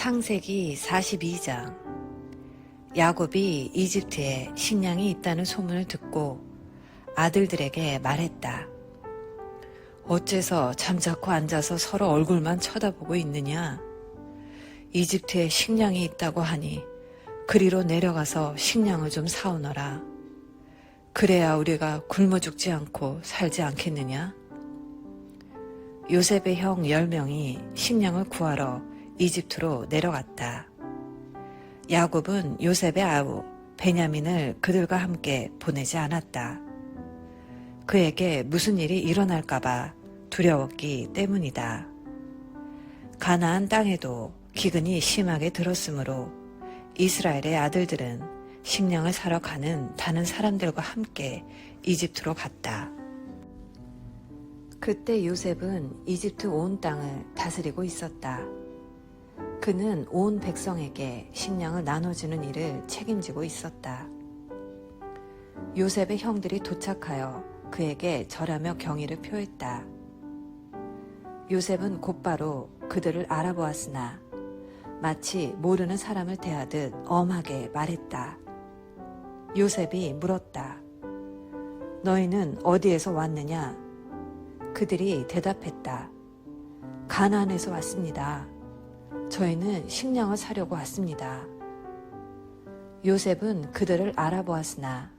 창세기 42장 야곱이 이집트에 식량이 있다는 소문을 듣고 아들들에게 말했다. 어째서 잠자코 앉아서 서로 얼굴만 쳐다보고 있느냐? 이집트에 식량이 있다고 하니 그리로 내려가서 식량을 좀 사오너라. 그래야 우리가 굶어 죽지 않고 살지 않겠느냐? 요셉의 형 10명이 식량을 구하러 이집트로 내려갔다. 야곱은 요셉의 아우 베냐민을 그들과 함께 보내지 않았다. 그에게 무슨 일이 일어날까봐 두려웠기 때문이다. 가나안 땅에도 기근이 심하게 들었으므로 이스라엘의 아들들은 식량을 사러 가는 다른 사람들과 함께 이집트로 갔다. 그때 요셉은 이집트 온 땅을 다스리고 있었다. 그는 온 백성에게 식량을 나눠주는 일을 책임지고 있었다. 요셉의 형들이 도착하여 그에게 절하며 경의를 표했다. 요셉은 곧바로 그들을 알아보았으나 마치 모르는 사람을 대하듯 엄하게 말했다. 요셉이 물었다. 너희는 어디에서 왔느냐? 그들이 대답했다. 가나안에서 왔습니다. 저희는 식량을 사려고 왔습니다. 요셉은 그들을 알아보았으나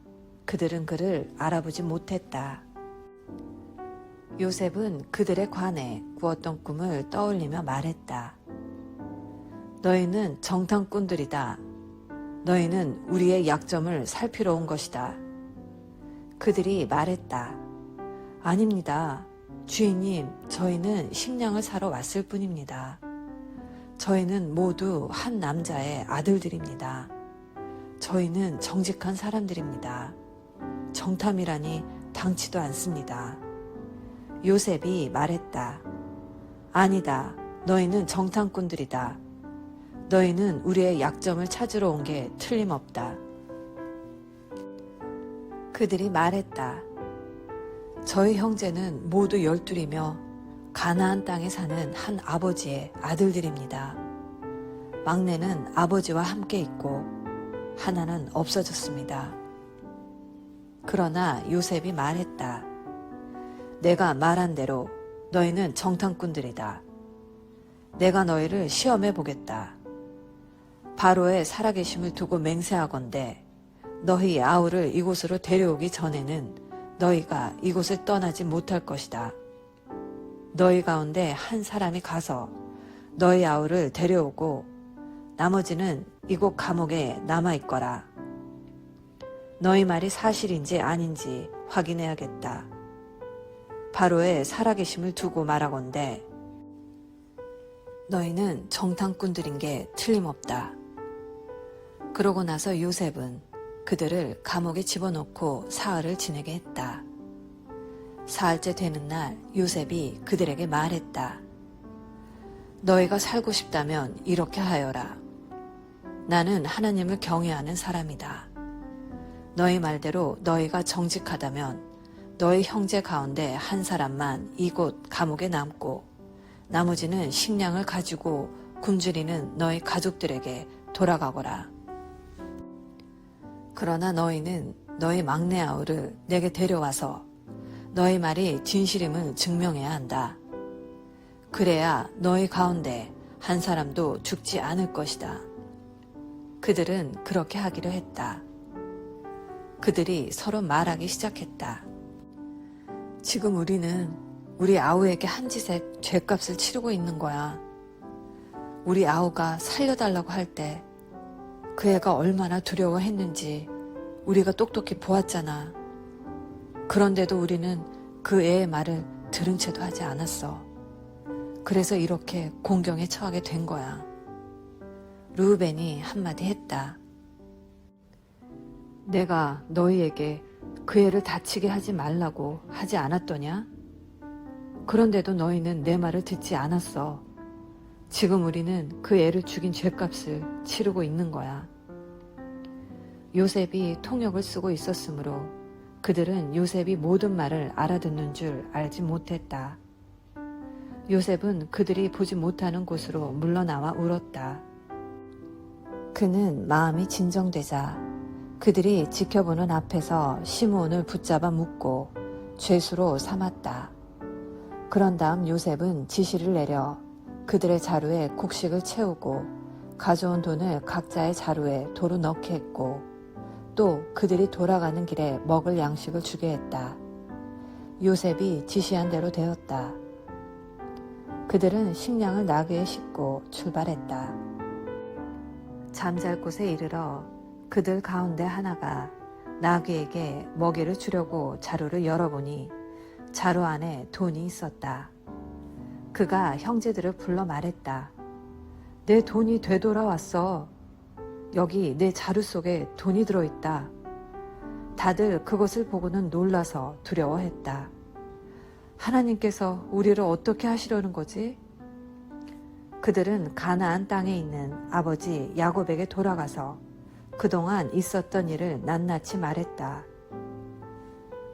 그들은 그를 알아보지 못했다. 요셉은 그들에 관해 꾸었던 꿈을 떠올리며 말했다. 너희는 정탐꾼들이다. 너희는 우리의 약점을 살피러 온 것이다. 그들이 말했다. 아닙니다. 주인님, 저희는 식량을 사러 왔을 뿐입니다. 저희는 모두 한 남자의 아들들입니다. 저희는 정직한 사람들입니다. 정탐이라니 당치도 않습니다. 요셉이 말했다. 아니다. 너희는 정탐꾼들이다. 너희는 우리의 약점을 찾으러 온 게 틀림없다. 그들이 말했다. 저희 형제는 모두 열둘이며 가나안 땅에 사는 한 아버지의 아들들입니다. 막내는 아버지와 함께 있고 하나는 없어졌습니다. 그러나 요셉이 말했다. 내가 말한 대로 너희는 정탐꾼들이다. 내가 너희를 시험해 보겠다. 바로의 살아계심을 두고 맹세하건대 너희 아우를 이곳으로 데려오기 전에는 너희가 이곳을 떠나지 못할 것이다. 너희 가운데 한 사람이 가서 너희 아우를 데려오고 나머지는 이곳 감옥에 남아 있거라. 너희 말이 사실인지 아닌지 확인해야겠다. 바로의 살아계심을 두고 말하건대 너희는 정탐꾼들인 게 틀림없다. 그러고 나서 요셉은 그들을 감옥에 집어넣고 사흘을 지내게 했다. 사흘째 되는 날 요셉이 그들에게 말했다. 너희가 살고 싶다면 이렇게 하여라. 나는 하나님을 경외하는 사람이다. 너희 말대로 너희가 정직하다면 너희 형제 가운데 한 사람만 이곳 감옥에 남고 나머지는 식량을 가지고 굶주리는 너희 가족들에게 돌아가거라. 그러나 너희는 너희 막내 아우를 내게 데려와서 너희 말이 진실임을 증명해야 한다. 그래야 너희 가운데 한 사람도 죽지 않을 것이다. 그들은 그렇게 하기로 했다. 그들이 서로 말하기 시작했다. 지금 우리는 우리 아우에게 한 짓에 죄값을 치르고 있는 거야. 우리 아우가 살려달라고 할 때 그 애가 얼마나 두려워했는지 우리가 똑똑히 보았잖아. 그런데도 우리는 그 애의 말을 들은 채도 하지 않았어. 그래서 이렇게 공경에 처하게 된 거야. 루벤이 한마디 했다. 내가 너희에게 그 애를 다치게 하지 말라고 하지 않았더냐? 그런데도 너희는 내 말을 듣지 않았어. 지금 우리는 그 애를 죽인 죄값을 치르고 있는 거야. 요셉이 통역을 쓰고 있었으므로 그들은 요셉이 모든 말을 알아듣는 줄 알지 못했다. 요셉은 그들이 보지 못하는 곳으로 물러나와 울었다. 그는 마음이 진정되자 그들이 지켜보는 앞에서 시므온을 붙잡아 묶고 죄수로 삼았다. 그런 다음 요셉은 지시를 내려 그들의 자루에 곡식을 채우고 가져온 돈을 각자의 자루에 도로 넣게 했고 또 그들이 돌아가는 길에 먹을 양식을 주게 했다. 요셉이 지시한 대로 되었다. 그들은 식량을 나귀에 싣고 출발했다. 잠잘 곳에 이르러 그들 가운데 하나가 나귀에게 먹이를 주려고 자루를 열어보니 자루 안에 돈이 있었다. 그가 형제들을 불러 말했다. 내 돈이 되돌아왔어. 여기 내 자루 속에 돈이 들어있다. 다들 그것을 보고는 놀라서 두려워했다. 하나님께서 우리를 어떻게 하시려는 거지? 그들은 가나안 땅에 있는 아버지 야곱에게 돌아가서 그동안 있었던 일을 낱낱이 말했다.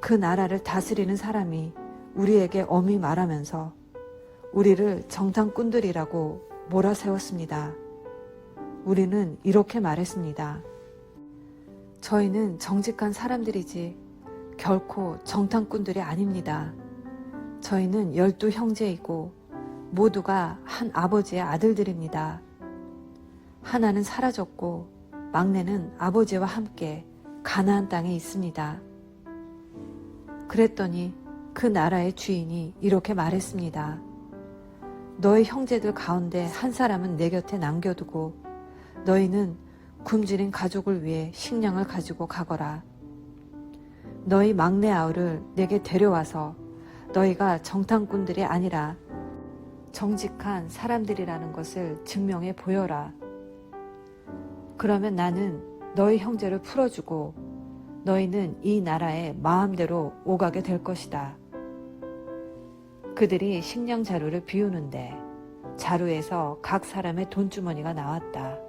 그 나라를 다스리는 사람이 우리에게 엄히 말하면서 우리를 정탐꾼들이라고 몰아세웠습니다. 우리는 이렇게 말했습니다. 저희는 정직한 사람들이지 결코 정탐꾼들이 아닙니다. 저희는 열두 형제이고 모두가 한 아버지의 아들들입니다. 하나는 사라졌고 막내는 아버지와 함께 가나안 땅에 있습니다. 그랬더니 그 나라의 주인이 이렇게 말했습니다. 너희 형제들 가운데 한 사람은 내 곁에 남겨두고 너희는 굶주린 가족을 위해 식량을 가지고 가거라. 너희 막내 아우를 내게 데려와서 너희가 정탐꾼들이 아니라 정직한 사람들이라는 것을 증명해 보여라. 그러면 나는 너희 형제를 풀어주고 너희는 이 나라에 마음대로 오가게 될 것이다. 그들이 식량 자루를 비우는데 자루에서 각 사람의 돈주머니가 나왔다.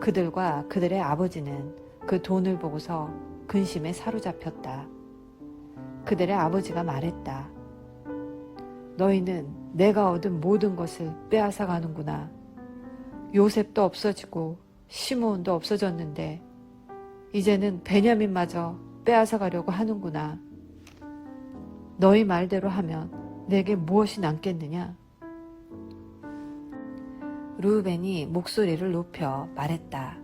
그들과 그들의 아버지는 그 돈을 보고서 근심에 사로잡혔다. 그들의 아버지가 말했다. 너희는 내가 얻은 모든 것을 빼앗아 가는구나. 요셉도 없어지고 시므온도 없어졌는데 이제는 베냐민마저 빼앗아 가려고 하는구나. 너희 말대로 하면 내게 무엇이 남겠느냐? 루벤이 목소리를 높여 말했다.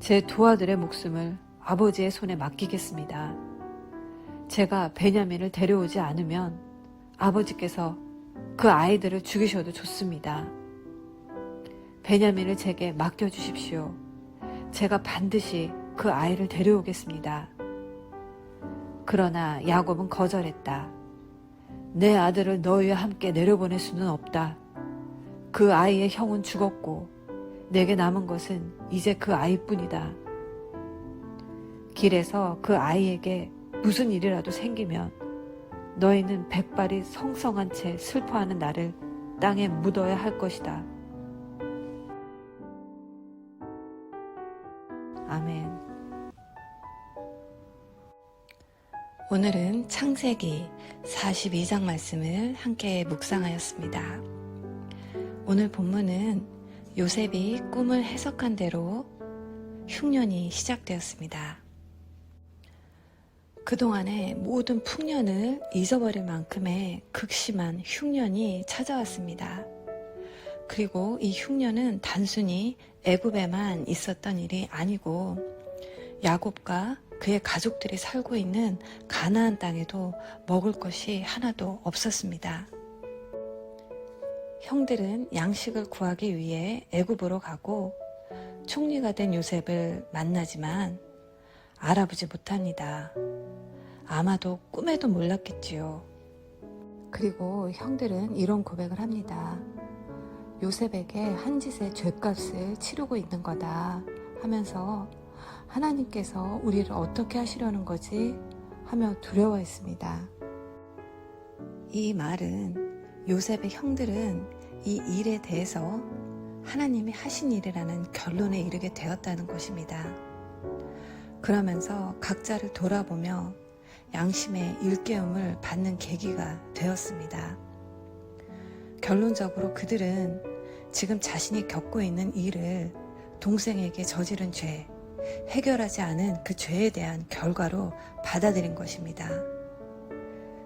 제 두 아들의 목숨을 아버지의 손에 맡기겠습니다. 제가 베냐민을 데려오지 않으면 아버지께서 그 아이들을 죽이셔도 좋습니다. 베냐민을 제게 맡겨주십시오. 제가 반드시 그 아이를 데려오겠습니다. 그러나 야곱은 거절했다. 내 아들을 너희와 함께 내려보낼 수는 없다. 그 아이의 형은 죽었고 내게 남은 것은 이제 그 아이뿐이다. 길에서 그 아이에게 무슨 일이라도 생기면 너희는 백발이 성성한 채 슬퍼하는 나를 땅에 묻어야 할 것이다. 아멘. 오늘은 창세기 42장 말씀을 함께 묵상하였습니다. 오늘 본문은 요셉이 꿈을 해석한 대로 흉년이 시작되었습니다. 그동안의 모든 풍년을 잊어버릴 만큼의 극심한 흉년이 찾아왔습니다. 그리고 이 흉년은 단순히 애굽에만 있었던 일이 아니고 야곱과 그의 가족들이 살고 있는 가나안 땅에도 먹을 것이 하나도 없었습니다. 형들은 양식을 구하기 위해 애굽으로 가고 총리가 된 요셉을 만나지만 알아보지 못합니다. 아마도 꿈에도 몰랐겠지요. 그리고 형들은 이런 고백을 합니다. 요셉에게 한 짓의 죄값을 치르고 있는 거다 하면서 하나님께서 우리를 어떻게 하시려는 거지 하며 두려워했습니다. 이 말은 요셉의 형들은 이 일에 대해서 하나님이 하신 일이라는 결론에 이르게 되었다는 것입니다. 그러면서 각자를 돌아보며 양심의 일깨움을 받는 계기가 되었습니다. 결론적으로 그들은 지금 자신이 겪고 있는 일을 동생에게 저지른 죄, 해결하지 않은 그 죄에 대한 결과로 받아들인 것입니다.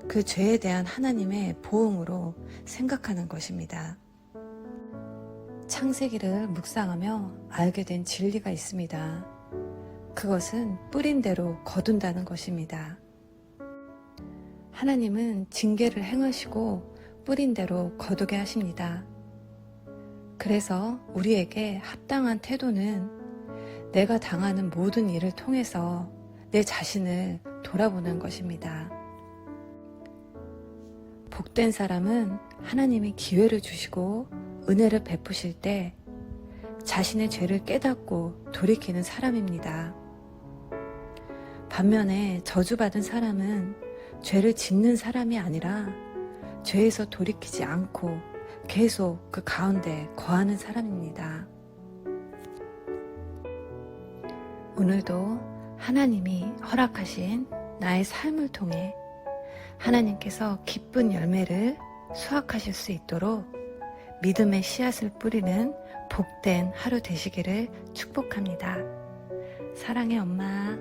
그 죄에 대한 하나님의 보응으로 생각하는 것입니다. 창세기를 묵상하며 알게 된 진리가 있습니다. 그것은 뿌린 대로 거둔다는 것입니다. 하나님은 징계를 행하시고 뿌린 대로 거두게 하십니다. 그래서 우리에게 합당한 태도는 내가 당하는 모든 일을 통해서 내 자신을 돌아보는 것입니다. 복된 사람은 하나님이 기회를 주시고 은혜를 베푸실 때 자신의 죄를 깨닫고 돌이키는 사람입니다. 반면에 저주받은 사람은 죄를 짓는 사람이 아니라 죄에서 돌이키지 않고 계속 그 가운데 거하는 사람입니다. 오늘도 하나님이 허락하신 나의 삶을 통해 하나님께서 기쁜 열매를 수확하실 수 있도록 믿음의 씨앗을 뿌리는 복된 하루 되시기를 축복합니다. 사랑의 엄마.